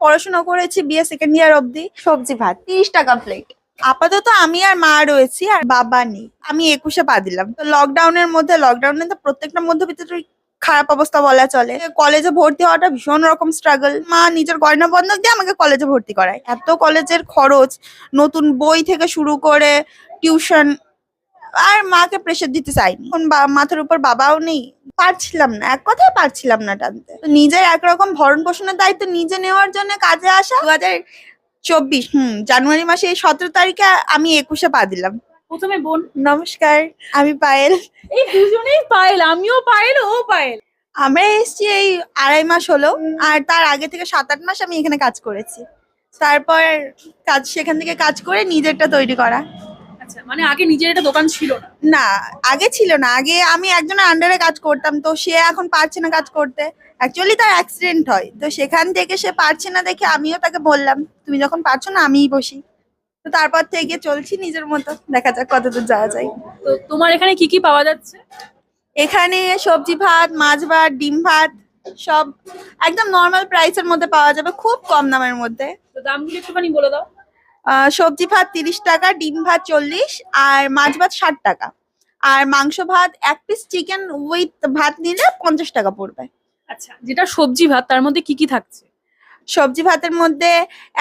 পড়াশোনা করেছি BA second year অবধি। সবজি ভাত তিরিশ টাকা প্লেট আপাতত আমি আর মা রয়েছি আর বাবা নেই। আমি একুশে পা দিলাম। তো লকডাউনের মধ্যে লকডাউনে তো প্রত্যেকটা মধ্যবিত্তের খারাপ অবস্থা বলা চলে। কলেজে ভর্তি হওয়াটা ভীষণ রকম স্ট্রাগল মা নিজের গয়না বন্ধক দিয়ে আমাকে কলেজে ভর্তি করায়। এত কলেজের খরচ নতুন বই থেকে শুরু করে টিউশন আর মাকে প্রেশার দিতে চাইনি। এখন মাথার উপর বাবাও নেই। পারছিলাম না এক কথায় পারছিলাম না টানতে। তো নিজের একরকম ভরণ পোষণের দায়িত্ব নিজে নেওয়ার জন্য কাজে আসা। দু হাজার চব্বিশ হুম জানুয়ারি মাসে এই সতেরো তারিখে আমি একুশে পা দিলাম। প্রথমে বোন। নমস্কার আমি পায়েল। এই দুজনেই পায়েল আমিও পায়েল ও পায়েল। আমরা এসেছি এই আড়াই মাস হলো আর তার আগে থেকে সাত আট মাস আমি এখানে কাজ করেছি। তারপর কাজ সেখান থেকে কাজ করে নিজেরটা তৈরি করা। মানে আগে নিজের একটা দোকান ছিল না। না আগে ছিল না। আগে আমি একজনের আন্ডারে কাজ করতাম তো সে এখন পারছে না কাজ করতে। অ্যাকচুয়ালি তার অ্যাক্সিডেন্ট হয়। তো সেখান থেকে সে পারছে না দেখে আমিও তাকে বললাম তুমি যখন পারছ না আমিই বসি। তো তারপর থেকে চলছি নিজের মতো। দেখা যাক কতদূর যাওয়া যায়। তো তোমার এখানে কি কি পাওয়া যাচ্ছে? এখানে সবজি ভাত মাছ ভাত ডিম ভাত সব একদম নর্মাল প্রাইসের মধ্যে পাওয়া যাবে খুব কম দামের মধ্যে। তো দামগুলো একটুখানি বলে দাও। সবজি ভাত তিরিশ টাকা ডিম ভাত চল্লিশ আর মাছ ভাত ষাট টাকা। আর মাংস ভাত এক পিস চিকেন উইথ ভাত নিলে পঞ্চাশ টাকা পড়বে। আচ্ছা যেটা সবজি ভাত তার মধ্যে কি কি থাকছে? সবজি ভাতের মধ্যে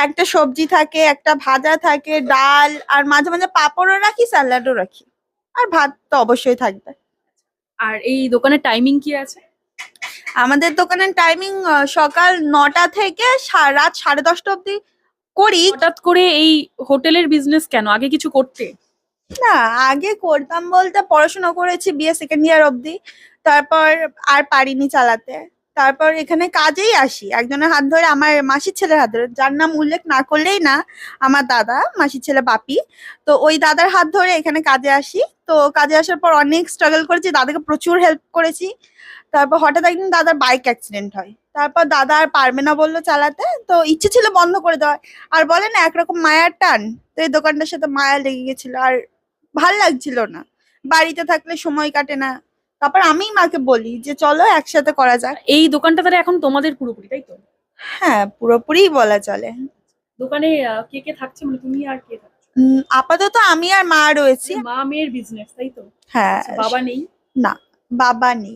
একটা সবজি থাকে একটা ভাজা থাকে ডাল আর মাঝে মাঝে পাঁপড়ও রাখি স্যালাডও রাখি। আর ভাত তো অবশ্যই থাকবে। আর এই দোকানের টাইমিং কি আছে? আমাদের দোকানের টাইমিং সকাল নটা থেকে রাত সাড়ে দশটা অবধি। করি। হঠাৎ করে এই হোটেলের বিজনেস কেন? আগে কিছু করতে? না আগে করতাম বলতে পড়াশোনা করেছি বিএ সেকেন্ড ইয়ার অবধি। তারপর আর পারিনি চালাতে। তারপর এখানে কাজেই আসি। একজনের হাত ধরে আমার মাসির ছেলের হাত ধরে। যার নাম উল্লেখ না করলেই না আমার দাদা মাসির ছেলে বাপি। তো ওই দাদার হাত ধরে এখানে কাজে আসি। তো কাজে আসার পর অনেক স্ট্রাগল করেছি। দাদাকে প্রচুর হেল্প করেছি। তারপর হঠাৎ একদিন দাদার বাইক অ্যাক্সিডেন্ট হয়। তারপর দাদা আর পারবে না বলল চালাতে তো ইচ্ছে ছিল বন্ধ করে দেওয়ার। আর বলে না একরকম মায়ার টান। তো এই দোকানটার সাথে মায়া লেগে গেছিল আর ভালো লাগছিল না। বাড়িতে থাকলে সময় কাটে না। তারপর আমিই মাকে বলি যে চলো একসাথে করা যাক। এই দোকানটা তাহলে এখন তোমাদের পুরোপুরি তাই তো? হ্যাঁ পুরোপুরি বলা চলে। দোকানে কে কে থাকছে? মানে তুমি আর কে থাকছো? আপাতত আমি আর মা রয়েছি। মা মেয়ের বিজনেস তাই তো? হ্যাঁ। বাবা নেই? না বাবা নেই।